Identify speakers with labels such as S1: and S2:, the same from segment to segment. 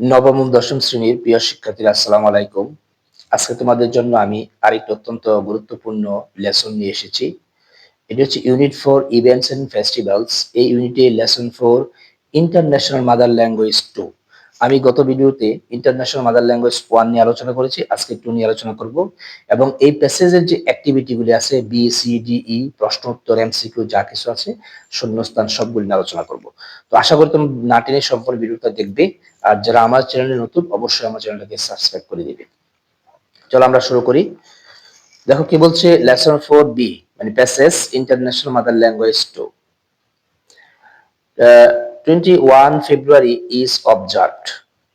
S1: নবম দশম শ্রেণির প্রিয় শিক্ষার্থীরা, আসসালাম আলাইকুম। আজকে তোমাদের জন্য আমি আরেকটি অত্যন্ত গুরুত্বপূর্ণ লেসন নিয়ে এসেছি। এটি হচ্ছে unit four events and festivals এই ইউনিটে lesson four international mother language two আমি গত ভিডিওতে ইন্টারন্যাশনাল মাদার ল্যাঙ্গুয়েজ ওয়ান নিয়ে আলোচনা করেছি, আজকে টু নিয়ে আলোচনা করব। এবং এই প্যাসেজের যে অ্যাক্টিভিটিগুলি আছে বি সি ডি ই প্রশ্ন উত্তর এমসিকিউ যা কিছু আছে, শূন্যস্থান সবগুলি নিয়ে আলোচনা করব। তো আশা করি তুমি না টেনে সম্পূর্ণ ভিডিওটা দেখবে। আর যারা আমার চ্যানেলে নতুন, অবশ্যই আমার চ্যানেলটাকে সাবস্ক্রাইব করে দিবে। চলো আমরা শুরু করি। দেখো কি বলছে লেসন ফোর বি মানে passage international mother language to twenty one February is observed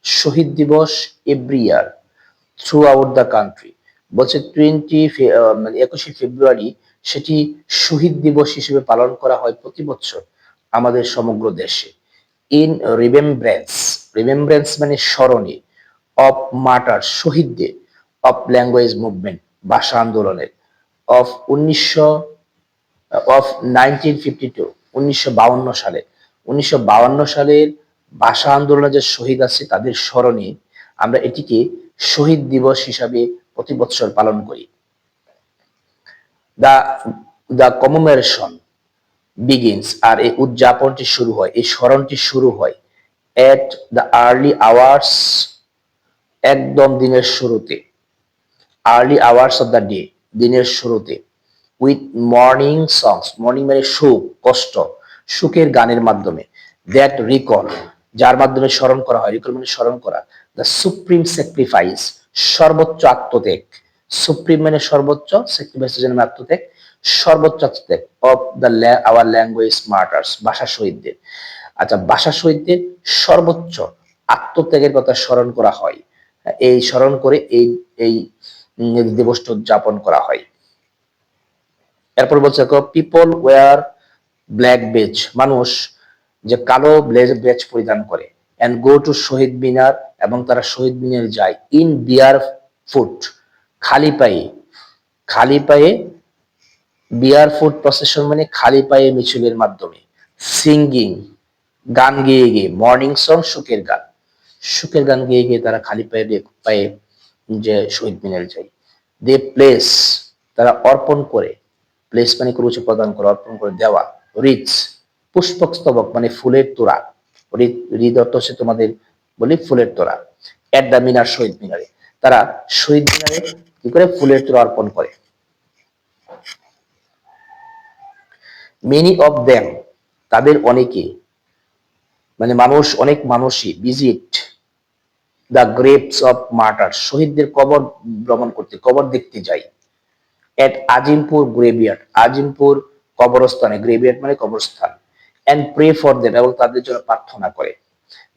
S1: Shaheed Dibosh every year throughout the country বলছে টোয়েন্টি মানে একুশে ফেব্রুয়ারি সেটি শহীদ দিবস হিসেবে পালন করা হয় প্রতি বছর আমাদের সমগ্র দেশে। ইন রিমেম্ব্রেন্স রিমেম্ব্রেন্স মানে স্মরণে অফ মার্টার শহীদদের অফ ল্যাঙ্গুয়েজ মুভমেন্ট ভাষা আন্দোলনের। অফ উনিশশো অফ নাইনটিন ফিফটি টু উনিশশো সালে উনিশশো সালের ভাষা আন্দোলনে যে শহীদ আছে তাদের স্মরণে আমরা এটিকে শহীদ দিবস হিসাবে প্রতি বছর পালন করি। দা দা কমোমেরেশন বিগিনস আর এই উদযাপনটি শুরু হয়, এই স্মরণটি শুরু হয় এট দ্য আর্লি আওয়ার্স একদম দিনের শুরুতে। Early hours of the day দিনের শুরুতে। উইথ মর্নিং সংস মর্নিং মানে সুখ, কষ্ট। সুখের গানের মাধ্যমে দ্যাট রিকল যার মাধ্যমে স্মরণ করা হয় রিকল মানে স্মরণ করা দ্য সুপ্রিম স্যাক্রিফাইস সর্বোচ্চ আত্মত্যাগ সুপ্রিম মানে সর্বোচ্চ স্যাক্রিফাইস জন্য আত্মত্যাগ, সর্বোচ্চ আত্মত্যাগ of the our language martyrs ভাষা শহীদদের। আচ্ছা ভাষা শহীদদের সর্বোচ্চ আত্মত্যাগের কথা স্মরণ করা হয়। এই স্মরণ করে এই এই দিবসটা উদযাপন করা হয়। এরপর বলছে পিপল ওয়ার ব্ল্যাক বেজ মানুষ যে কালো ব্লেজ বেজ পরিধান করে অ্যান্ড গো টু শহীদ মিনার এবং তারা শহীদ মিনার যায় ইন বিয়ার ফুট খালি পায়ে খালি পায়ে বিয়ার ফুট প্রসেশন মানে খালি পায়ে মিছিলের মাধ্যমে সিঙ্গিং গান গেয়ে গিয়ে মর্নিং সং সুখের গান সুখের গান গেয়ে গিয়ে তারা খালি পায়ে পায়ে যে শহীদ মিনার যায় দে প্লেস তারা অর্পণ করে প্লেস মানে কোনো কিছু প্রদান করে, অর্পণ করে দেওয়া রিচ পুষ্পক স্তবক মানে ফুলের তোরা হৃদ অর্থ হচ্ছে তোমাদের বলি ফুলের তোড়া। এট দ্য মিনার শহীদ মিনারে। তারা শহীদ মিনারে কি করে? ফুলের তোরা অর্পণ করে। মেনি অফ দেম তাদের অনেকে মানে মানুষ, অনেক মানুষই visit the graves of martyr শহীদদের কবর ভ্রমণ করতে, কবর দেখতে যাই এট আজিমপুর গ্রেভিয়ার্ড আজিমপুর কবরস্থানে গ্রেভিয়ার্ড মানে কবরস্থান অ্যান্ড প্রে ফর দেম এবং তাদের জন্য প্রার্থনা করে।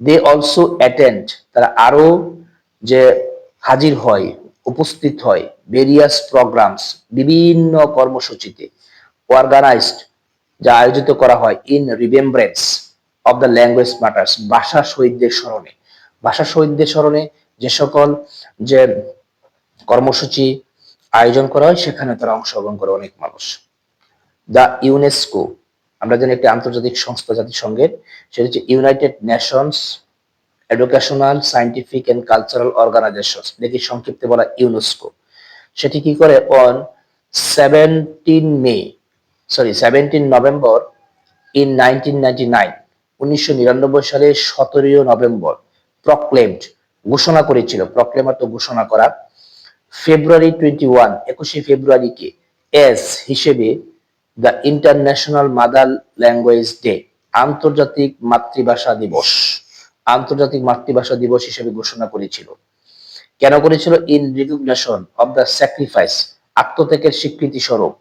S1: দে অলসো অ্যাটেন্ড তারা আরও যে হাজির হয়, উপস্থিত হয় ভেরিয়াস প্রোগ্রামস বিভিন্ন কর্মসূচিতে অর্গানাইজড যা আয়োজিত করা হয় in remembrance of the language martyrs ভাষা শহীদদের স্মরণে। ভাষা শহীদদের স্মরণে যে সকল যে কর্মসূচি আয়োজন করা হয়, সেখানে তারা অংশগ্রহণ করে অনেক মানুষ। দ্য ইউনেস্কো, আমরা জানি একটি আন্তর্জাতিক সংস্থা জাতিসংঘের সেটা হচ্ছে United Nations Educational, Scientific and Cultural Organization দেখি সংক্ষিপ্তে বলা ইউনেস্কো। সেটি কি করে? On seventeen May, sorry, seventeen November in nineteen ninety nine, উনিশশো নিরানব্বই সালের সতেরোই নভেম্বর প্রক্লেমড ঘোষণা করেছিল প্রক্লেম অর্থ ঘোষণা করা, ফেব্রুয়ারি টোয়েন্টি ওয়ান একুশে ফেব্রুয়ারিকে এস হিসেবে the International Mother Language Day আন্তর্জাতিক মাতৃভাষা দিবস। আন্তর্জাতিক মাতৃভাষা দিবস হিসেবে ঘোষণা করেছিল। কেন করেছিল? In recognition of the sacrifice আত্মত্যাগের স্বীকৃতি স্বরূপ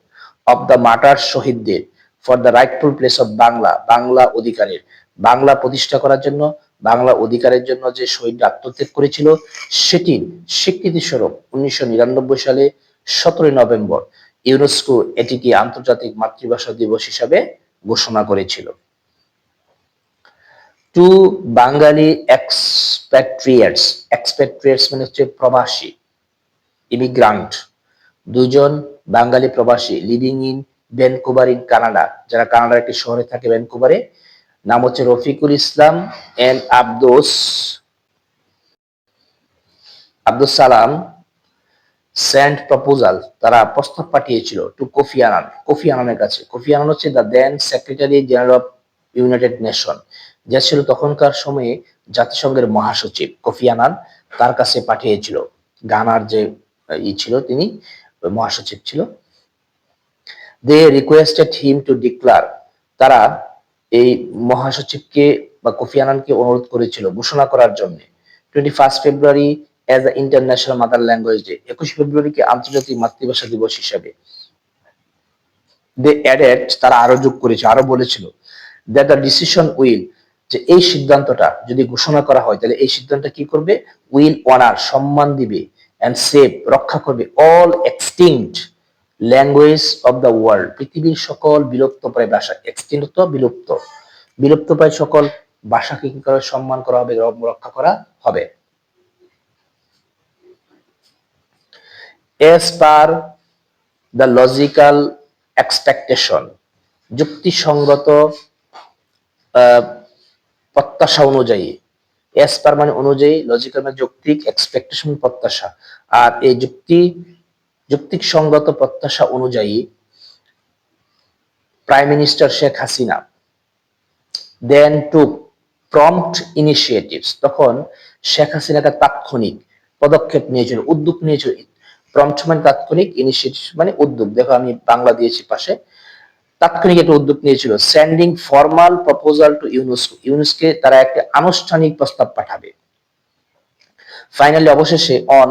S1: অব দ্য মাটার শহীদদের for the rightful place of Bangla Bangla অধিকারের, বাংলা প্রতিষ্ঠা করার জন্য, বাংলা অধিকারের জন্য যে শহীদ আত্মত্যাগ করেছিল, সেটির স্বীকৃতি স্বরূপ উনিশশো নিরানব্বই সালে সতেরোই নভেম্বর ইউনেস্কো এটিকে আন্তর্জাতিক মাতৃভাষা দিবস হিসাবে ঘোষণা করেছিল। টু বাঙালি এক্সপ্যাট্রিয়েটস এক্সপ্যাট্রিয়েটস মানে হচ্ছে প্রবাসী, ইমিগ্রান্ট। দুজন বাঙালি প্রবাসী living in Vancouver in Canada, যারা কানাডার একটি শহরে থাকে ভ্যানকুভারে। নাম হচ্ছে Rafiqul Islam and Abdus Abdul Salam sent proposal তারা প্রস্তাব পাঠিয়েছিল টু কোফি আনান, কোফি আনানের কাছে। কোফি আনান হচ্ছে the then secretary general of United Nation যা ছিল তখনকার সময়ে জাতিসংঘের মহাসচিব। কোফি আনান তার কাছে পাঠিয়েছিল। গানার যে, ই ছিল তিনি, মহাসচিব ছিল। They requested him to declare তারা এই মহাসচিবকে বা কোফি আনানকে অনুরোধ করেছিল ঘোষণা করার জন্য। Twenty first February as a International Mother Language Day একুশ ফেব্রুয়ারিকে আন্তর্জাতিক মাতৃভাষা দিবস হিসেবে। দে অ্যাডেড তারা আরও যোগ করেছে, আরও বলেছিল দ্যাট দ্য ডিসিশন উইল যে এই সিদ্ধান্তটা যদি ঘোষণা করা হয়, তাহলে এই সিদ্ধান্ত কি করবে? উইল সম্মান দিবে অ্যান্ড সেভ রক্ষা করবে all extinct language the world পৃথিবীর সকল বিলুপ্ত প্রায় ভাষা এক্সটিংক্ট তো বিলুপ্ত। বিলুপ্ত প্রায় সকল ভাষাকে কি করে সম্মান করা হবে, রক্ষা করা হবে। As per the logical expectation, যুক্তিসঙ্গত প্রত্যাশা অনুযায়ী। এস পার মানে অনুযায়ী লজিক্যাল মানে যৌক্তিক এক্সপেকটেশন প্রত্যাশা। আর এই যুক্তি যুক্তিক সঙ্গত প্রত্যাশা অনুযায়ী prime minister Sheikh Hasina then to prompt initiatives তখন শেখ হাসিনাকে তাৎক্ষণিক পদক্ষেপ নিয়েছিল, উদ্যোগ নিয়েছিল প্রম্পট মানে তাৎক্ষণিক ইনিশিয়েটিভ মানে উদ্যোগ। দেখো আমি বাংলা দিয়েছি পাশে। তাৎক্ষণিক একটা উদ্যোগ নিয়েছিল sending formal proposal to UNESCO UNESCO তারা একটা আনুষ্ঠানিক প্রস্তাব পাঠাবে। ফাইনালি অবশেষে on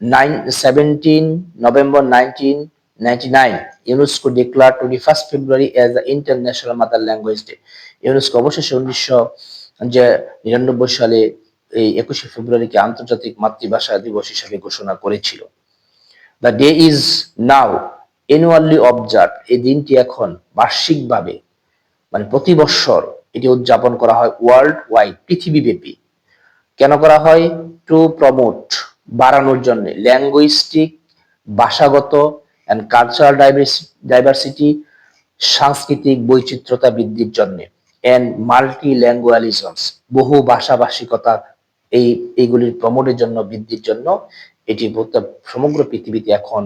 S1: nine seventeen November nineteen ninety nine UNESCO declare twenty first February as the International Mother Language Day UNESCO অবশেষে উনিশশো, যে নিরানব্বই সালে এই একুশে ফেব্রুয়ারিকে আন্তর্জাতিক মাতৃভাষা দিবস হিসাবে ঘোষণা করেছিল। The day is now annually observe এই দিনটি এখন বার্ষিকভাবে মানে প্রতি বৎসর এটি উদযাপন করা হয় ওয়ার্ল্ড ওয়াইড পৃথিবীব্যাপী। কেন করা হয়? টু প্রমোট বাড়ানোর জন্য। ল্যাঙ্গুইস্টিক ভাষাগত অ্যান্ড কালচারাল ডাইভার্সিটি সাংস্কৃতিক বৈচিত্র্যতা বৃদ্ধির জন্য। অ্যান্ড মাল্টি ল্যাঙ্গুয়ালিজমস বহু ভাষাভাষিকতা এই, এইগুলির প্রমোটের জন্য, বৃদ্ধির জন্য এটি সমগ্র পৃথিবীতে এখন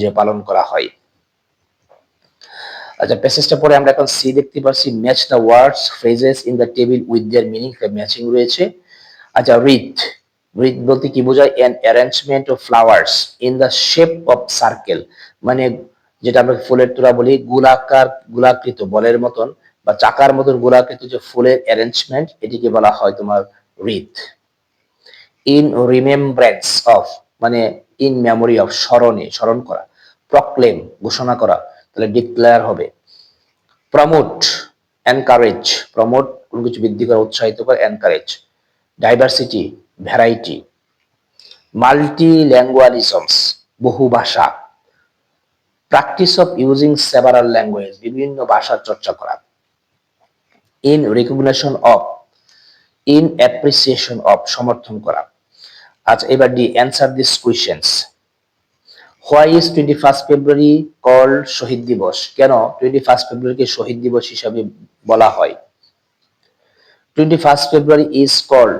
S1: যে পালন করা হয়। আচ্ছা প্যাসেজটা পরে আমরা এখন সি দেখতে পাচ্ছি match the words phrases in the table with their meaning matching রয়েছে। আচ্ছা রিথ রিথ বলতে কি বোঝায়? An arrangement of flowers in the shape of circle মানে যেটা আমরা ফুলের তোরা বলি, গোলাকার, গোলাকৃত, বলের মতন, বা চাকার মতন গোলাকৃত যে ফুলের অ্যারেঞ্জমেন্ট এটিকে বলা হয় তোমার রিথ ইন রিমেম্ব্রেন্স অফ মানে ইন মেমোরি অফ স্মরণে, স্মরণ করা প্রক্লেম ঘোষণা করা, তাহলে ডিক্লেয়ার হবে। প্রমোট এনকারেজ প্রমোট কোনো কিছু বৃদ্ধি করা, উৎসাহিত করে encourage diversity variety multilingualisms বহু ভাষা। Practice of using several language বিভিন্ন ভাষার চর্চা করা। In recognition of in appreciation of সমর্থন করা। আচ্ছা এবার the answer this questions. Why is twenty first February call Shaheed Dibosh? কেন টোয়েন্টি ফার্স্ট ফেব্রুয়ারিকে শহীদ দিবস হিসাবে বলা হয়? Twenty first February is called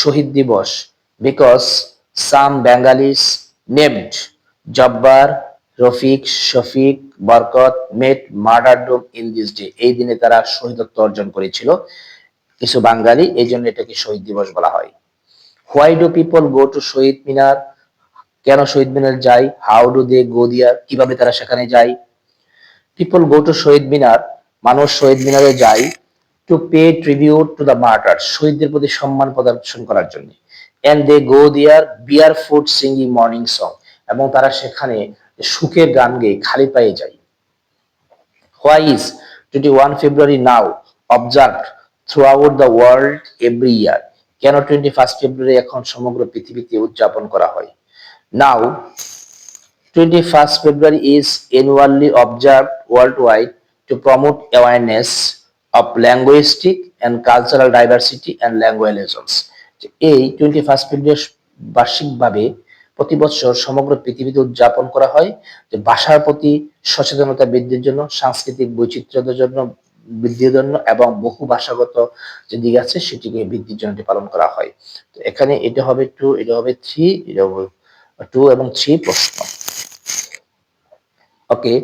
S1: Shaheed Dibosh because some Bengalis named Jabbar Rafiq Shafiq Barkat met martyrdom in this day এই দিনে তারা শহীদত্ব অর্জন করেছিল। কিছু বাঙালি এই জন্য এটাকে শহীদ দিবস বলা হয়। Why do people go to Shaheed Minar কেন শহীদ মিনার যাই হাউ ডু দে গো দিয়ার কীভাবে তারা সেখানে যায়? পিপল গো টু শহীদ মিনার, মানুষ শহীদ মিনারে যায় to pay tribute to the martyr শহীদদের প্রতি সম্মান প্রদর্শন করার জন্য। And they go there barefoot singing morning song এবং তারা সেখানে সুখের গান গেয়ে খালি পায়ে যায়। Why is twenty one February now observe throughout the world every year কেন টোয়েন্টি ফার্স্ট ফেব্রুয়ারি এখন সমগ্র পৃথিবীতে উদযাপন করা হয়? Now twenty first February is annually observe worldwide to promote awareness of linguistic and cultural diversity and languagisms এই twenty first February বার্ষিকভাবে প্রতি বছর সমগ্র পৃথিবীতে উদযাপন করা হয় যে ভাষার প্রতি সচেতনতা বৃদ্ধির জন্য, সাংস্কৃতিক বৈচিত্র্যের জন্য বৃদ্ধির জন্য এবং বহু ভাষাগত যে দিক আছে, সেটিকে বৃদ্ধির জন্য পালন করা হয়। তো এখানে এটা হবে টু এটা হবে থ্রি এটা হবে টু এবং থ্রি প্রশ্ন ওকে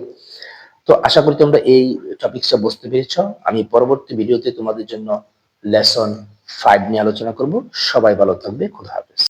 S1: তো আশা করি তোমরা এই টপিকসটা বুঝতে পেরেছ। আমি পরবর্তী ভিডিওতে তোমাদের জন্য লেসন ফাইভ নিয়ে আলোচনা করব। সবাই ভালো থাকবে। খুদা হাফেজ।